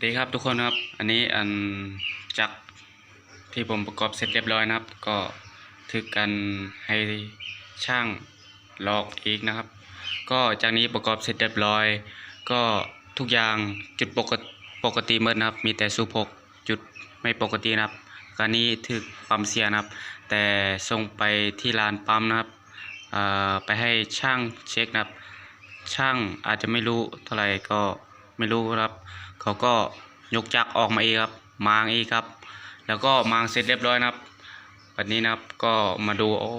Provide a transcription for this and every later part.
สวัสดีครับทุกคนครับ อันนี้อันจากที่ผมประกอบเสร็จเรียบร้อยนะครับ ก็ถึกกันให้ช่างลอกอีกนะครับ ก็จากนี้ประกอบเสร็จเรียบร้อย ก็ทุกอย่างจุดปกติปกติหมดนะครับ มีแต่สูบหกจุดไม่ปกตินะครับการนี้ถึกปั๊มเสียนะครับ แต่ส่งไปที่ลานปั๊มนะครับไปให้ช่างเช็คนะครับ ช่างอาจจะไม่รู้เท่าไหร่ก็ ไม่รู้ครับ เขาก็ยกจักรออกมาเองครับ มางเองครับ แล้วก็มางเสร็จเรียบร้อยนะครับวันนี้นะครับก็มาดูโอ้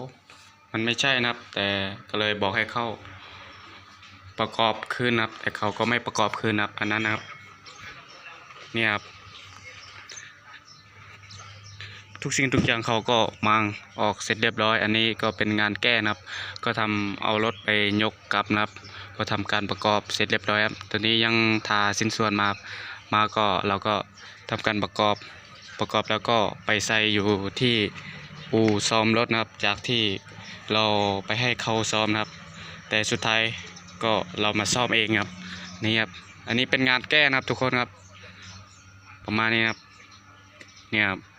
มันไม่ใช่นะครับ แต่ก็เลยบอกให้เข้า ประกอบคืนนะครับ แต่เขาก็ไม่ประกอบคืนนะครับ อันนั้นนะครับ เนี่ยครับ ทุกสิ่งทุกอย่างเขาก็มางออกเสร็จเรียบร้อย อันนี้ก็เป็นงานแก้นะครับ ก็ทำเอารถไปยกกลับนะครับ ก็ทำการประกอบเสร็จเรียบร้อยครับตัวนี้ยังทาสิ้นส่วนมามาก็เราก็ทำการประกอบประกอบแล้วก็ไปใส่อยู่ที่อู่ซ้อมรถนะครับ จากที่เราไปให้เขาซ้อมนะครับ แต่สุดท้ายก็เรามาซ่อมเองครับนี่ครับอันนี้เป็นงานแก้นะครับทุกคนครับ ประมาณนี้ครับเนี่ยครับ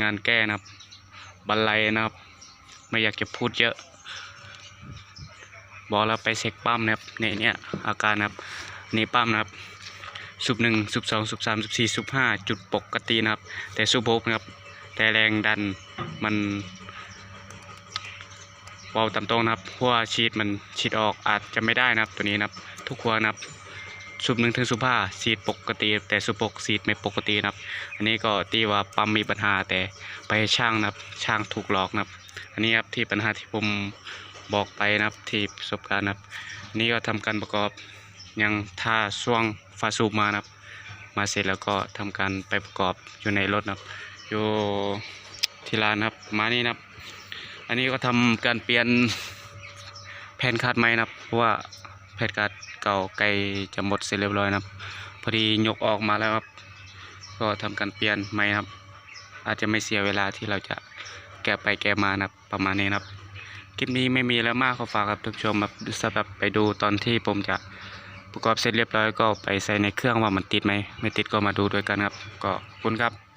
งานแก้นะครับ บันไลนะครับ ไม่อยากจะพูดเยอะ บอกเราไปเช็คปั๊มนะครับเนี่ยเนี่ยอาการนะครับนี่ปั๊มนะครับสุบหนึ่งสุบสองสุบสามสุบสี่สุบห้าจุดปกตินะครับ แต่สุบหกนะครับ แต่แรงดันมันเบาต่ำตรงนะครับเพราะว่าชีดมันชีดออกอาจจะไม่ได้นะครับตัวนี้นะครับ ทุกครัวนะครับ สุบหนึ่งถึงสุบห้าสีดปกติ แต่สุบหกสีดไม่ปกตินะครับ อันนี้ก็ตีว่าปั๊มมีปัญหาแต่ไปช่างนะครับ ช่างถูกหลอกนะครับ อันนี้ครับที่ปัญหาที่ผมบอกไปนะครับที่ประสบการณ์นะครับอันนี้ก็ทำการประกอบยังท่าช่วงฟาสูบมานะครับ มาเสร็จแล้วก็ทำการไปประกอบอยู่ในรถนะครับอยู่ที่ร้านนะครับมานี่นะครับ อันนี้ก็ทำการเปลี่ยนแผ่นคาดไม้นะครับเพราะว่า แผ่นคาดเก่าใกลจะหมดเสร็จเรียบร้อยนะครับ พอดียกออกมาแล้วครับ ก็ทำการเปลี่ยนไม้นะครับ อาจจะไม่เสียเวลาที่เราจะแกะไปแกะมานะครับประมาณนี้นะครับคลิปนี้ไม่มีแล้วมากขอฝากครับทุกชมครับสำหรับไปดูตอนที่ผมจะประกอบเสร็จเรียบร้อยก็ไปใส่ในเครื่องว่ามันติดไหมไม่ติดก็มาดูด้วยกันครับ ก็ขอบคุณครับ